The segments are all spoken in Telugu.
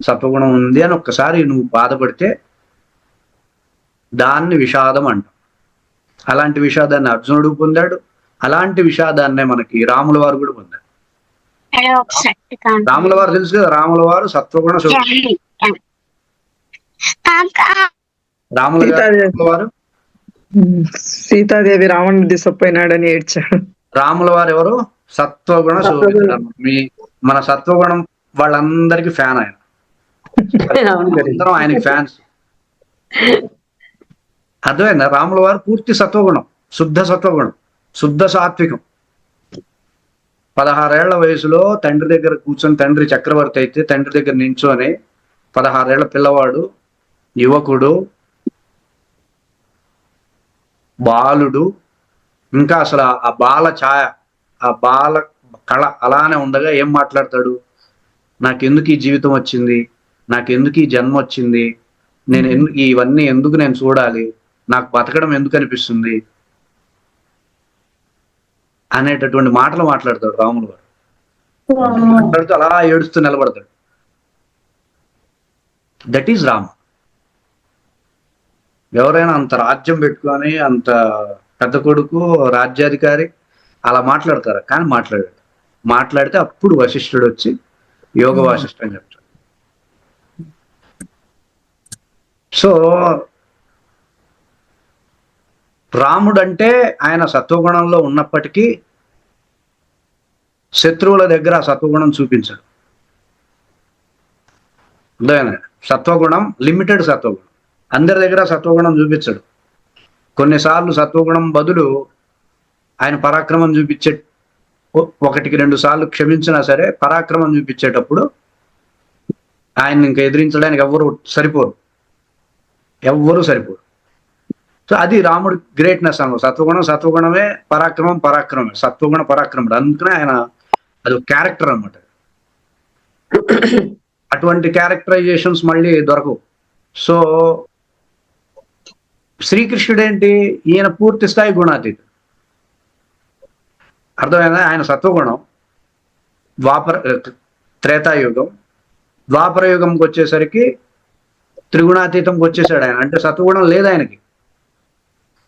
సత్వగుణం ఉంది అని ఒక్కసారి నువ్వు బాధపడితే దాన్ని విషాదం అంటాం. అలాంటి విషాదాన్ని అర్జునుడు పొందాడు. అలాంటి విషాదాన్నే మనకి రాముల వారు కూడా పొందారు. రాముల వారు తెలుసు కదా రాముల వారు సత్వగుణ రాముల వారు? సీతాదేవి రావణుడు తీసుకుపోయినాడని ఏడ్చాడు. రాముల వారు ఎవరు? సత్వగుణ శోభితుడు మన సత్వగుణం వాళ్ళందరికీ ఫ్యాన్ ఆయన. అందరం ఆయన ఫ్యాన్స్ అర్థమైందా? రాముల వారు పూర్తి సత్వగుణం శుద్ధ సత్వగుణం శుద్ధ సాత్వికం. పదహారేళ్ళ వయసులో తండ్రి దగ్గర కూర్చొని తండ్రి చక్రవర్తి అయితే తండ్రి దగ్గర నించొని పదహారేళ్ళ పిల్లవాడు యువకుడు బాలుడు ఇంకా అసలు ఆ బాల ఛాయ ఆ బాల కళ అలానే ఉండగా ఏం మాట్లాడతాడు? నాకెందుకు ఈ జీవితం వచ్చింది? నాకెందుకు ఈ జన్మ వచ్చింది? నేను ఎందుకు ఇవన్నీ ఎందుకు నేను చూడాలి? నాకు బతకడం ఎందుకు అనిపిస్తుంది? అనేటటువంటి మాటలు మాట్లాడతాడు రాములు గారు. మాట్లాడుతూ అలా ఏడుస్తూ నిలబడతాడు. దట్ ఈజ్ రామ ఎవరైనా అంత రాజ్యం పెట్టుకొని అంత పెద్ద కొడుకు రాజ్యాధికారి అలా మాట్లాడతారు? కానీ మాట్లాడాడు మాట్లాడితే అప్పుడు వశిష్ఠుడు వచ్చి యోగ వాసిష్ఠ అని చెప్తాడు. సో రాముడు అంటే ఆయన సత్వగుణంలో ఉన్నప్పటికీ శత్రువుల దగ్గర సత్వగుణం చూపించడు. అర్థమైందా? సత్వగుణం లిమిటెడ్ సత్వగుణం. అందరి దగ్గర సత్వగుణం చూపించడు. కొన్నిసార్లు సత్వగుణం బదులు ఆయన పరాక్రమం చూపించే ఒకటికి రెండు సార్లు క్షమించినా సరే పరాక్రమం చూపించేటప్పుడు ఆయన ఇంకా ఎదిరించడానికి ఎవ్వరు సరిపోరు. ఎవ్వరు సరిపోరు. సో అది రాముడు గ్రేట్నెస్ అనుకో సత్వగుణం సత్వగుణమే పరాక్రమం పరాక్రమమే సత్వగుణ పరాక్రముడు. అందుకనే ఆయన అది క్యారెక్టర్ అన్నమాట. అటువంటి క్యారెక్టరైజేషన్స్ మళ్ళీ దొరకవు. సో శ్రీకృష్ణుడు ఏంటి ఈయన పూర్తి స్థాయి గుణాతీతుడు అర్థమైందా? ఆయన సత్వగుణం ద్వాపర త్రేతాయుగం ద్వాపరయుగంకి వచ్చేసరికి త్రిగుణాతీతంకి వచ్చేసాడు ఆయన. అంటే సత్వగుణం లేదు ఆయనకి.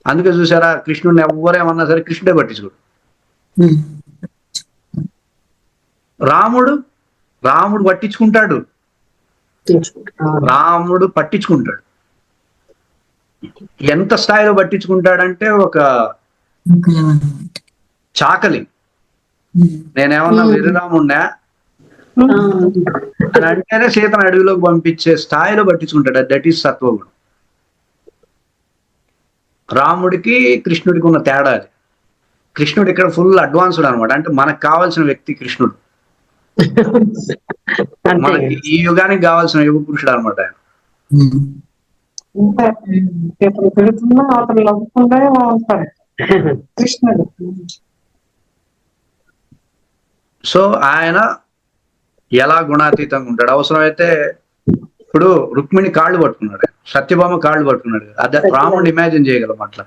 అందుకే చూసారా కృష్ణుడిని ఎవ్వరేమన్నా సరే కృష్ణుడే పట్టించుకోడు. రాముడు రాముడు పట్టించుకుంటాడు. రాముడు పట్టించుకుంటాడు. ఎంత స్థాయిలో పట్టించుకుంటాడంటే ఒక చాకలి. నేనేమన్నా వెర్రిరాముడినా అని సీతను అడవిలోకి పంపించే స్థాయిలో పట్టించుకుంటాడు. దట్ ఈస్ సత్వగుణం. రాముడికి కృష్ణుడికి ఉన్న తేడా అది. కృష్ణుడు ఇక్కడ ఫుల్ అడ్వాన్స్డ్ అనమాట అంటే మనకు కావాల్సిన వ్యక్తి కృష్ణుడు. మనకి ఈ యుగానికి కావాల్సిన యుగ పురుషుడు అనమాట ఆయన. సో ఆయన ఎలా గుణాతీతంగా ఉంటాడు? అవసరమైతే ఇప్పుడు రుక్మిణి కాళ్ళు పట్టుకున్నాడు. సత్యభామ కాళ్ళు పట్టుకున్నాడు. అదే రాముడిని ఇమాజిన్ చేయగలం అట్లా.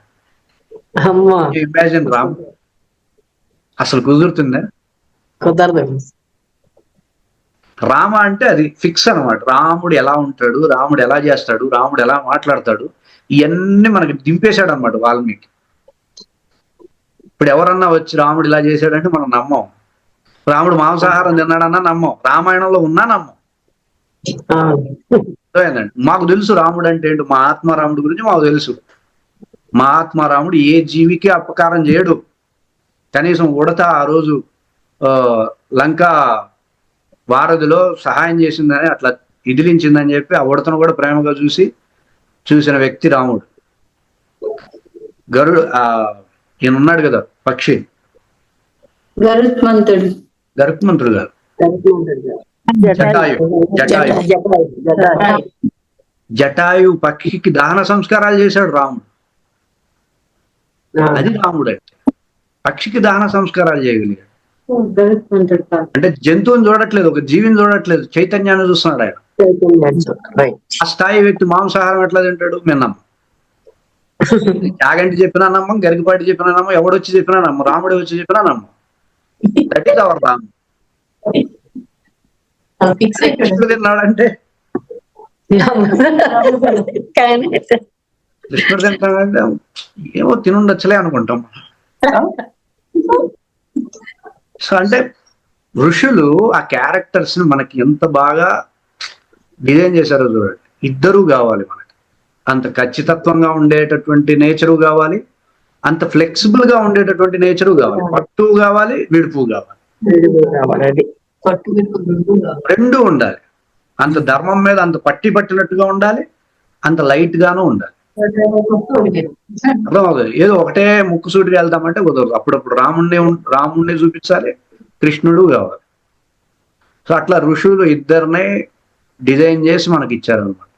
ఇమాజిన్ రామ్. అసలు కుదురుతుందా? కుదరదు. రామ అంటే అది ఫిక్స్ అన్నమాట. రాముడు ఎలా ఉంటాడు? రాముడు ఎలా చేస్తాడు? రాముడు ఎలా మాట్లాడతాడు? ఇవన్నీ మనకి దింపేశాడు అనమాట వాల్మీకి. ఇప్పుడు ఎవరన్నా వచ్చి రాముడు ఇలా చేశాడంటే మనం నమ్మం. రాముడు మాంసాహారం తిన్నాడన్నా నమ్మం. రామాయణంలో ఉన్నా నమ్మం. మాకు తెలుసు రాముడు అంటే ఏంటి. మా ఆత్మారాముడి గురించి మాకు తెలుసు. మా ఆత్మారాముడు ఏ జీవికి అపకారం చేయడు. కనీసం ఉడత ఆ రోజు లంక వారధిలో సహాయం చేసిందని అట్లా ఇదిలించిందని చెప్పి ఆ ఉడతను కూడా ప్రేమగా చూసి చూసిన వ్యక్తి రాముడు. గరుడు ఆ ఈయన ఉన్నాడు కదా పక్షి. గరుత్మంతుడు. గరుత్మంతుడు గారు. జటాయు జటాయు. జటాయు పక్షికి దహన సంస్కారాలు చేశాడు రాముడు. అది రాముడు అంటే. పక్షికి దహన సంస్కారాలు చేయగలిగాడు. అంటే జంతువుని చూడట్లేదు ఒక జీవిని చూడట్లేదు చైతన్యాన్ని చూస్తున్నాడు ఆయన. ఆ స్థాయి వ్యక్తి మాంసాహారం ఎట్లా తింటాడు? మిన్నమ్మ. యాగంటి చెప్పినా నమ్మం గరికపాటి చెప్పినా నమ్మం ఎవడొచ్చి చెప్పినా నమ్మం రాముడు వచ్చి చెప్పినా నమ్మం. ఫిక్స్ తిన్నాడంటే? కానీ కృష్ణుడు తింటాడంటే ఏమో తినుండొచ్చులే అనుకుంటాం. సో అంటే ఋషులు ఆ క్యారెక్టర్స్ని మనకి ఎంత బాగా డిజైన్ చేశారో చూడండి. ఇద్దరు కావాలి మనకి. అంత ఖచ్చితత్వంగా ఉండేటటువంటి నేచరు కావాలి. అంత ఫ్లెక్సిబుల్గా ఉండేటటువంటి నేచరు కావాలి. పట్టు కావాలి విడుపు కావాలి. రెండు ఉండాలి. అంత ధర్మం మీద అంత పట్టి పట్టినట్టుగా ఉండాలి అంత లైట్ గాను ఉండాలి. ఏదో ఒకటే ముక్కుసూటిగా వెళ్దామంటే కుదరదు. అప్పుడప్పుడు రాముణ్ణి రాముణ్ణి చూపించాలి కృష్ణుడు కావాలి. సో అట్లా ఋషులు ఇద్దరినే డిజైన్ చేసి మనకి ఇచ్చారనమాట